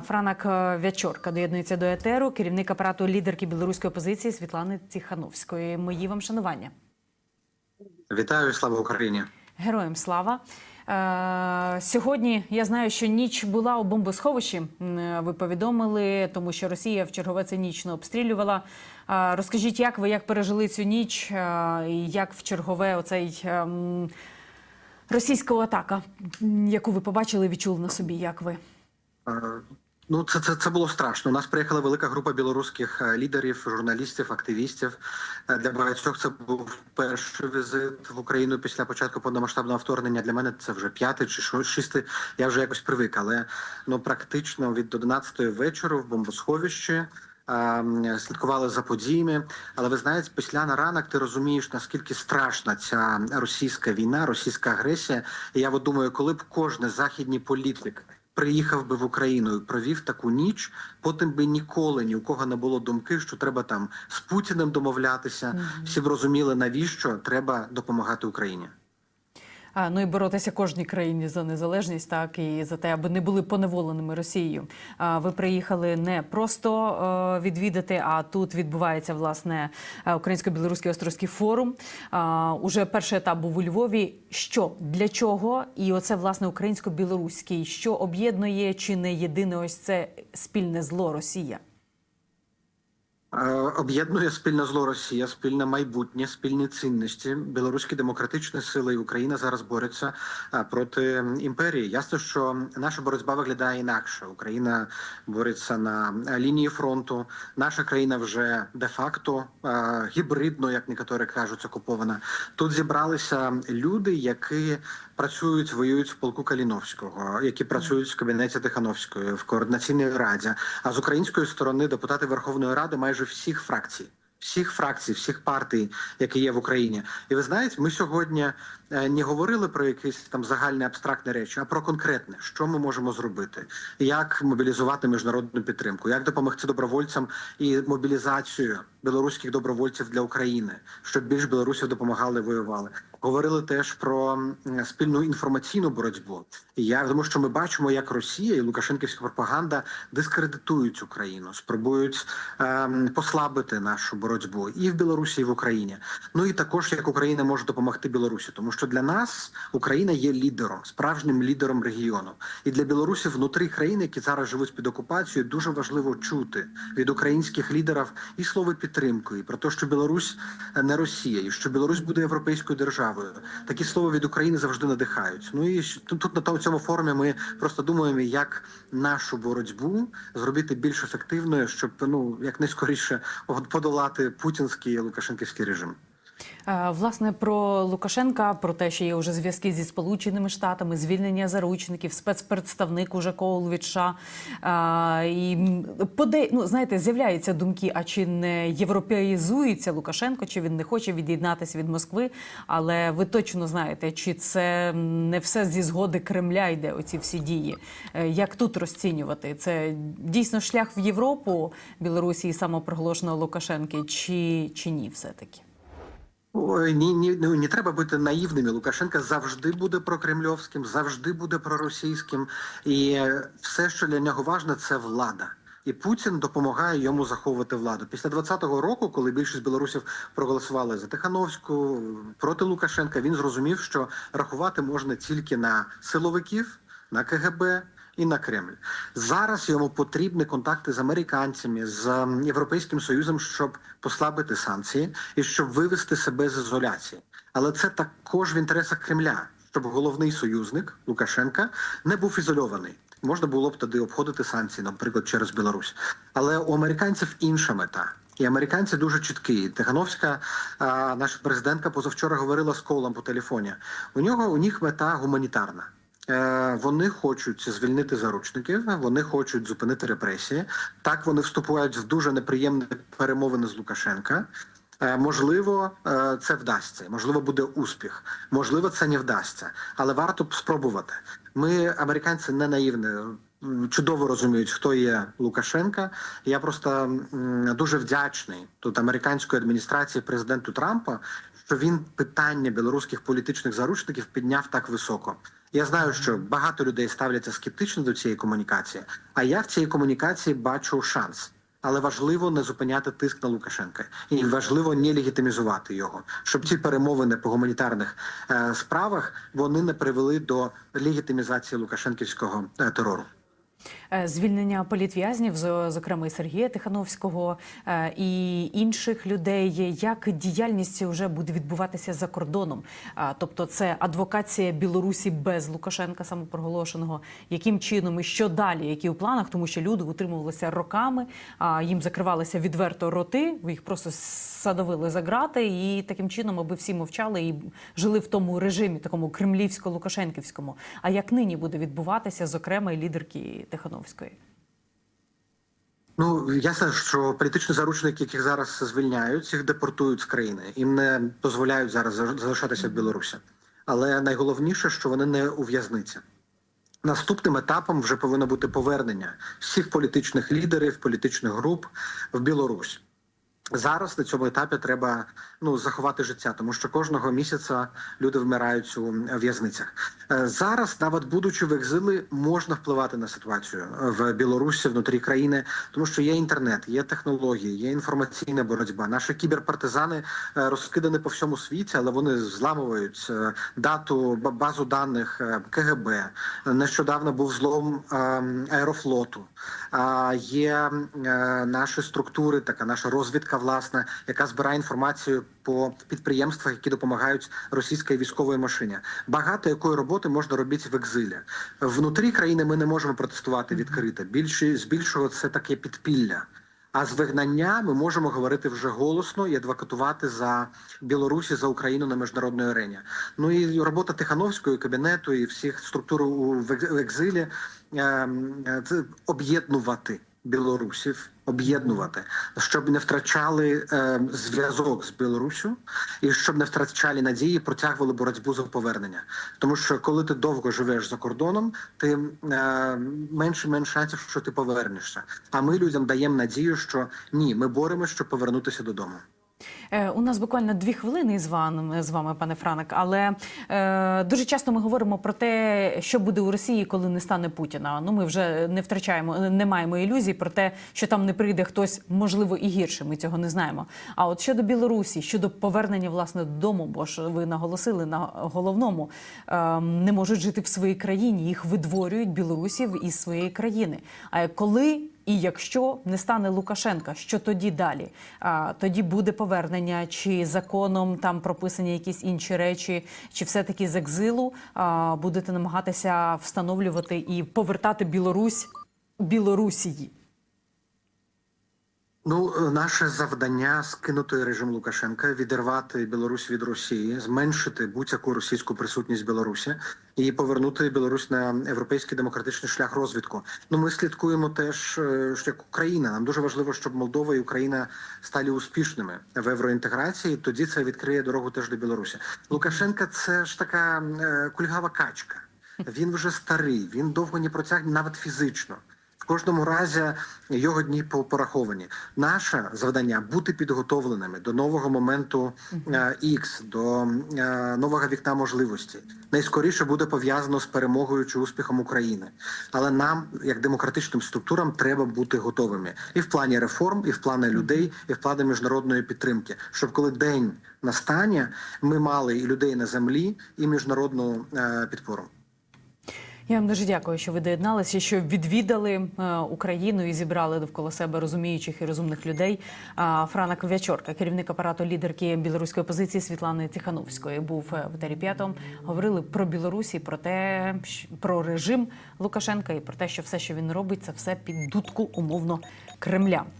Франак Вячорка доєднується до етеру, керівник апарату лідерки білоруської опозиції Світлани Ціхановської. Мої вам шанування. Вітаю, слава Україні! Героям слава. Е, сьогодні я знаю, що ніч була у бомбосховищі. Ви повідомили, тому що Росія в чергове цинічно обстрілювала. Е, розкажіть, як ви як пережили цю ніч, е, і як в чергове оцей ем, російська атака, яку ви побачили, відчули на собі? Як ви? Ну, це, це, це було страшно. У нас приїхала велика група білоруських е, лідерів, журналістів, активістів. Е, Для багатьох це був перший візит в Україну після початку повномасштабного вторгнення. Для мене це вже п'ятий чи шо- шістий. Я вже якось привик, але ну практично від 11-ї вечора в бомбосховищі. е, Слідкували за подіями, але ви знаєте, після на ранок ти розумієш наскільки страшна ця російська війна, російська агресія. І я от думаю, коли б кожен західній політик приїхав би в Україну і провів таку ніч, потім би ніколи ні у кого не було думки, що треба там з Путіним домовлятися. Всі б розуміли, навіщо треба допомагати Україні. А, ну і боротися кожній країні за незалежність, так і за те, аби не були поневоленими Росією. Ви приїхали не просто е, відвідати, а тут відбувається власне е, українсько-білоруський острозький форум. А, уже перший етап був у Львові. Що для чого? І оце власне українсько-білоруський, що об'єднує чи не єдине ось це спільне зло Росія? Об'єднує спільне зло Росія, спільне майбутнє, спільні цінності. Білоруські демократичні сили і Україна зараз борються проти імперії. Ясно, що наша боротьба виглядає інакше. Україна бореться на лінії фронту. Наша країна вже де-факто гібридно, як некоторі кажуть, окупована. Тут зібралися люди, які працюють, воюють в полку Каліновського, які працюють в кабінеті Тихановської, в координаційній раді. А з української сторони депутати Верховної Ради майже всіх фракцій. Всіх фракцій, всіх партій, які є в Україні, і ви знаєте, ми сьогодні е, не говорили про якісь там загальні абстрактні речі, а про конкретне, що ми можемо зробити, як мобілізувати міжнародну підтримку, як допомогти добровольцям і мобілізацію білоруських добровольців для України, щоб більш білорусів допомагали воювали. Говорили теж про спільну інформаційну боротьбу. Я тому, що ми бачимо, як Росія і Лукашенківська пропаганда дискредитують Україну, спробують ем, послабити нашу боротьбу і в Білорусі, і в Україні. Ну і також як Україна може допомогти Білорусі, тому що для нас Україна є лідером, справжнім лідером регіону. І для білорусів внутрі країни, які зараз живуть під окупацією, дуже важливо чути від українських лідерів і слово підтримки, і про те, що Білорусь е, не Росія, і що Білорусь буде європейською державою. Такі слова від України завжди надихають. Ну і тут на тому цьому форумі ми просто думаємо, як нашу боротьбу зробити більш ефективною, щоб ну як найскоріше подолати путінський і лукашенківський режим. Е, Власне, про Лукашенка, про те, що є вже зв'язки зі Сполученими Штатами, звільнення заручників, спецпредставник уже США. Е, І поде, ну, знаєте, з'являються думки, а чи не європеїзується Лукашенко, чи він не хоче від'єднатися від Москви. Але ви точно знаєте, чи це не все зі згоди Кремля йде, оці всі дії. Е, Як тут розцінювати? Це дійсно шлях в Європу Білорусі і самопроголошеного Лукашенки, чи, чи ні, все-таки? Ой, ні, ні, ну, не треба бути наївними. Лукашенка завжди буде прокремльовським, завжди буде проросійським, і е, все, що для нього важне, це влада. І Путін допомагає йому заховувати владу. Після 20-го року, коли більшість білорусів проголосували за Тихановську проти Лукашенка, він зрозумів, що рахувати можна тільки на силовиків, на КГБ і на Кремль. Зараз йому потрібні контакти з американцями, з ем, Європейським Союзом, щоб послабити санкції і щоб вивести себе з ізоляції. Але це також в інтересах Кремля, щоб головний союзник Лукашенка не був ізольований. Можна було б тоді обходити санкції, наприклад, через Білорусь. Але у американців інша мета. І американці дуже чіткі. Тихановська, наша президентка, позавчора говорила з Колом по телефоні. У нього у них мета гуманітарна. Е, Вони хочуть звільнити заручників, вони хочуть зупинити репресії. Так вони вступають в дуже неприємні перемовини з Лукашенка. Е, Можливо, е, це вдасться, можливо, буде успіх. Можливо, це не вдасться, але варто спробувати. Ми, американці, не наївні. Чудово розуміють, хто є Лукашенка. Я просто дуже вдячний тут американської адміністрації президенту Трампа, що він питання білоруських політичних заручників підняв так високо. Я знаю, що багато людей ставляться скептично до цієї комунікації, а я в цій комунікації бачу шанс. Але важливо не зупиняти тиск на Лукашенка, і важливо не легітимізувати його, щоб ці перемовини по гуманітарних е, справах вони не привели до легітимізації лукашенківського е, терору. Е, Звільнення політв'язнів, зо- зокрема і Сергія Тихановського е, і інших людей. Як діяльність вже буде відбуватися за кордоном? Тобто, це адвокація Білорусі без Лукашенка самопроголошеного. Яким чином і що далі? Які у планах? Тому що люди утримувалися роками, а їм закривалися відверто роти. Їх просто садовили за грати, і таким чином, аби всі мовчали і жили в тому режимі, такому кремлівсько-лукашенківському. А як нині буде відбуватися, зокрема, і лідерки Тихановської? Ну ясно, що політичні заручники, яких зараз звільняють, їх депортують з країни. Їм не дозволяють зараз залишатися в Білорусі. Але найголовніше, що вони не у в'язниці. Наступним етапом вже повинно бути повернення всіх політичних лідерів, політичних груп в Білорусь. Зараз на цьому етапі треба ну заховати життя, тому що кожного місяця люди вмирають у в'язницях. Е, Зараз, навіть будучи в екзилі, можна впливати на ситуацію в Білорусі внутрі країни, тому що є інтернет, є технології, є інформаційна боротьба. Наші кіберпартизани е, розкидані по всьому світі, але вони зламують е, дату базу даних КГБ. Нещодавно був злом аерофлоту. А є наші структури, така наша розвідка, власне, яка збирає інформацію по підприємствах, які допомагають російській військовій машині. Багато якої роботи можна робити в екзилі. Внутрі країни ми не можемо протестувати відкрито. Більше збільшого це таке підпілля. А з вигнання ми можемо говорити вже голосно і адвокатувати за Білорусі за Україну на міжнародній арені. Ну і робота Тихановської кабінету і всіх структур в екзилі ем, е, це об'єднувати білорусів, об'єднувати, щоб не втрачали е, зв'язок з Білоруссю і щоб не втрачали надії, протягували боротьбу за повернення. Тому що коли ти довго живеш за кордоном, ти е, менше менше шансів, що ти повернешся. А ми людям даємо надію, що ні, ми боремося, щоб повернутися додому. Е, У нас буквально дві хвилини з вами, з вами, пане Франик. Але е, дуже часто ми говоримо про те, що буде у Росії, коли не стане Путіна. Ну ми вже не втрачаємо, не маємо ілюзій про те, що там не прийде хтось, можливо, і гірше. Ми цього не знаємо. А от щодо Білорусі, щодо повернення власне додому, бо ж ви наголосили на головному, е, не можуть жити в своїй країні. Їх видворюють білорусів із своєї країни. А коли і якщо не стане Лукашенка, що тоді далі? А, тоді буде повернення, чи законом там прописані якісь інші речі, чи все-таки з екзилу а, будете намагатися встановлювати і повертати Білорусь Білорусії? Ну, е, наше завдання скинути режим Лукашенка, відірвати Білорусь від Росії, зменшити будь-яку російську присутність Білорусі і повернути Білорусь на європейський демократичний шлях розвитку. Ну, ми слідкуємо теж е, як Україна. Нам дуже важливо, щоб Молдова і Україна стали успішними в євроінтеграції. Тоді це відкриє дорогу теж до Білорусі. Лукашенка це ж така е, кульгава качка. Він вже старий, він довго не протягне навіть фізично. В кожному разі його дні по- пораховані. Наше завдання бути підготовленими до нового моменту X, до е, нового вікна можливості. Найскоріше буде пов'язано з перемогою чи успіхом України. Але нам, як демократичним структурам, треба бути готовими і в плані реформ, і в плані людей, і в плані міжнародної підтримки. Щоб коли день настане, ми мали і людей на землі, і міжнародну е, підпору. Я вам дуже дякую, що ви доєдналися, що відвідали е, Україну і зібрали довкола себе розуміючих і розумних людей. Франа Ковячорка, керівник апарату лідерки білоруської опозиції Світлани Тихановської, був е, в етері п'ятому. Говорили про Білорусі, про те, про режим Лукашенка і про те, що все, що він робить, це все під дудку умовно Кремля.